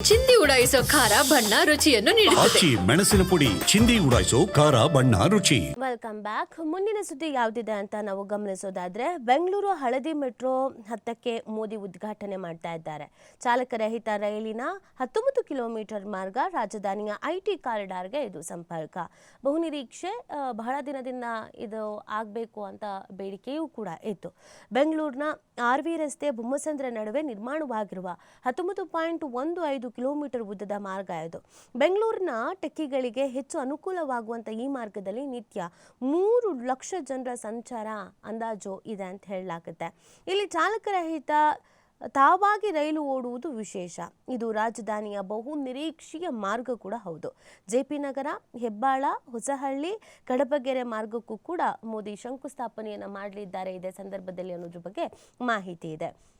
ಚಿಂದಿ ಉಡಾಯಿಸೋ ಖಾರ ಬಣ್ಣ ರುಚಿಯನ್ನು ನೀಡುತ್ತದೆ. ಆಚಿ ಮೆಣಸಿನ ಪುಡಿ ಚಿಂದಿ ಉಡಾಯಿಸೋ ಖಾರ ಬಣ್ಣ ರುಚಿ. ವೆಲ್ಕಮ್ ಬ್ಯಾಕ್ ಮುಂದಿನ ಸುದ್ದಿ ಯಾವುದಿದೆ ಅಂತ ನಾವು ಗಮನಿಸೋದಾದ್ರೆ ಬೆಂಗಳೂರು ಹಳದಿ ಮೆಟ್ರೋ ಹತ್ತಕ್ಕೆ ಮೋದಿ ಉದ್ಘಾಟನೆ ಮಾಡ್ತಾ ಇದ್ದಾರೆ. ಚಾಲಕರಹಿತ ರೈಲಿನ ಹತ್ತೊಂಬತ್ತು ಕಿಲೋಮೀಟರ್ ಮಾರ್ಗ ರಾಜಧಾನಿಯ ಐಟಿ ಕಾರಿಡಾರ್ಗೆ ಇದು ಸಂಪರ್ಕ. ಬಹುನಿರೀಕ್ಷೆ ಆ, ಬಹಳ ದಿನದಿಂದ ಇದು ಆಗಬೇಕು ಅಂತ ಬೇಡಿಕೆಯೂ ಕೂಡ ಇತ್ತು. ಬೆಂಗಳೂರಿನ ಆರ್ ವಿ ರಸ್ತೆ ಬೊಮ್ಮಸಂದ್ರ ನಡುವೆ ನಿರ್ಮಾಣವಾಗಿರುವ ಹತ್ತೊಂಬತ್ತು ಪಾಯಿಂಟ್ ಒಂದು ಐದು ಕಿಲೋಮೀಟರ್ ಉದ್ದದ ಮಾರ್ಗ ಇದು. ಬೆಂಗಳೂರಿನ ಟೆಕ್ಕಿಗಳಿಗೆ ಹೆಚ್ಚು ಅನುಕೂಲವಾಗುವಂಥ ಈ ಮಾರ್ಗದಲ್ಲಿ ನಿತ್ಯ ಮೂರು ಲಕ್ಷ ಜನರ ಸಂಚಾರ ಅಂದಾಜು ಇದೆ ಅಂತ ಹೇಳಲಾಗುತ್ತೆ. ಇಲ್ಲಿ ಚಾಲಕರಹಿತ ತಾವಾಗಿ ರೈಲು ಓಡುವುದು ವಿಶೇಷ. ಇದು ರಾಜಧಾನಿಯ ಬಹು ನಿರೀಕ್ಷೆಯ ಮಾರ್ಗ ಕೂಡ ಹೌದು. ಜೆ ಪಿ ನಗರ, ಹೆಬ್ಬಾಳ, ಹೊಸಹಳ್ಳಿ, ಕಡಬಗೆರೆ ಮಾರ್ಗಕ್ಕೂ ಕೂಡ ಮೋದಿ ಶಂಕುಸ್ಥಾಪನೆಯನ್ನು ಮಾಡಲಿದ್ದಾರೆ. ಇದೇ ಸಂದರ್ಭದಲ್ಲಿ ಅನ್ನೋದ್ರ ಬಗ್ಗೆ ಮಾಹಿತಿ ಇದೆ.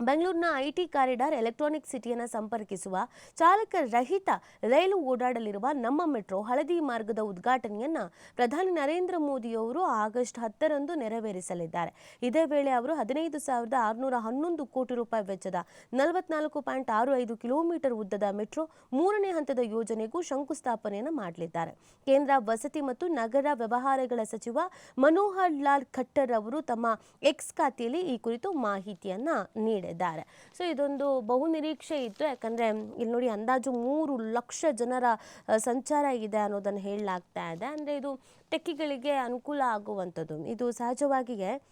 ಬೆಂಗಳೂರಿನ ಐಟಿ ಕಾರಿಡಾರ್ ಎಲೆಕ್ಟ್ರಾನಿಕ್ ಸಿಟಿಯನ್ನು ಸಂಪರ್ಕಿಸುವ ಚಾಲಕ ರಹಿತ ರೈಲು ಓಡಾಡಲಿರುವ ನಮ್ಮ ಮೆಟ್ರೋ ಹಳದಿ ಮಾರ್ಗದ ಉದ್ಘಾಟನೆಯನ್ನು ಪ್ರಧಾನಿ ನರೇಂದ್ರ ಮೋದಿಯವರು ಆಗಸ್ಟ್ ಹತ್ತರಂದು ನೆರವೇರಿಸಲಿದ್ದಾರೆ. ಇದೇ ವೇಳೆ ಅವರು ಹದಿನೈದು ಸಾವಿರದ ಆರುನೂರ ಹನ್ನೊಂದು ಕೋಟಿ ರೂಪಾಯಿ ವೆಚ್ಚದ ನಲವತ್ನಾಲ್ಕು ಪಾಯಿಂಟ್ ಆರು ಐದು ಕಿಲೋಮೀಟರ್ ಉದ್ದದ ಮೆಟ್ರೋ ಮೂರನೇ ಹಂತದ ಯೋಜನೆಗೂ ಶಂಕುಸ್ಥಾಪನೆಯನ್ನು ಮಾಡಲಿದ್ದಾರೆ. ಕೇಂದ್ರ ವಸತಿ ಮತ್ತು ನಗರ ವ್ಯವಹಾರಗಳ ಸಚಿವ ಮನೋಹರ್ ಲಾಲ್ ಖಟ್ಟರ್ ಅವರು ತಮ್ಮ ಎಕ್ಸ್ ಖಾತೆಯಲ್ಲಿ ಈ ಕುರಿತು ಮಾಹಿತಿಯನ್ನು ನೀಡಿದ್ದಾರೆ. ಸೊ ಇದೊಂದು ಬಹು ನಿರೀಕ್ಷೆ ಇತ್ತು. ಯಾಕಂದ್ರೆ, ಇಲ್ಲಿ ನೋಡಿ ಅಂದಾಜು ಮೂರು ಲಕ್ಷ ಜನರ ಸಂಚಾರ ಇದೆ ಅನ್ನೋದನ್ನು ಹೇಳಲಾಗ್ತಾ ಇದೆ. ಅಂದ್ರೆ ಇದು ಟೆಕ್ಕಿಗಳಿಗೆ ಅನುಕೂಲ ಆಗುವಂಥದ್ದು. ಇದು ಸಹಜವಾಗಿಯೇ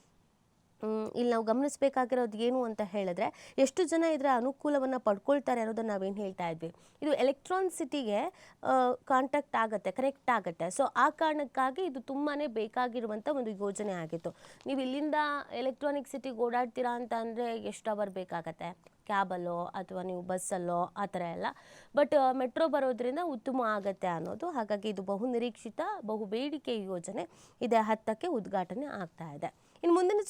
ಇಲ್ಲಿ ನಾವು ಗಮನಿಸಬೇಕಾಗಿರೋದು ಏನು ಅಂತ ಹೇಳಿದ್ರೆ ಎಷ್ಟು ಜನ ಇದರ ಅನುಕೂಲವನ್ನು ಪಡ್ಕೊಳ್ತಾರೆ ಅನ್ನೋದನ್ನ ನಾವೇನು ಹೇಳ್ತಾ ಇದ್ವಿ. ಇದು ಎಲೆಕ್ಟ್ರಾನ್ ಸಿಟಿಗೆ ಕಾಂಟ್ಯಾಕ್ಟ್ ಆಗುತ್ತೆ ಕನೆಕ್ಟ್ ಆಗುತ್ತೆ. ಸೊ ಆ ಕಾರಣಕ್ಕಾಗಿ ಇದು ತುಂಬಾ ಬೇಕಾಗಿರುವಂಥ ಒಂದು ಯೋಜನೆ ಆಗಿತ್ತು. ನೀವು ಇಲ್ಲಿಂದ ಎಲೆಕ್ಟ್ರಾನಿಕ್ ಸಿಟಿಗೆ ಓಡಾಡ್ತೀರಾ ಅಂತ ಅಂದರೆ ಎಷ್ಟು ಅವರ್ ಬೇಕಾಗತ್ತೆ? ಕ್ಯಾಬಲ್ಲೋ ಅಥವಾ ನೀವು ಬಸ್ಸಲ್ಲೋ ಆ ಥರ ಎಲ್ಲ. ಬಟ್ ಮೆಟ್ರೋ ಬರೋದ್ರಿಂದ ಉತ್ತಮ ಆಗತ್ತೆ ಅನ್ನೋದು. ಹಾಗಾಗಿ ಇದು ಬಹು ನಿರೀಕ್ಷಿತ, ಬಹು ಬೇಡಿಕೆ ಯೋಜನೆ. ಇದೇ ಹತ್ತಕ್ಕೆ ಉದ್ಘಾಟನೆ ಆಗ್ತಾ ಇದೆ. ಇನ್ನು ಮುಂದಿನ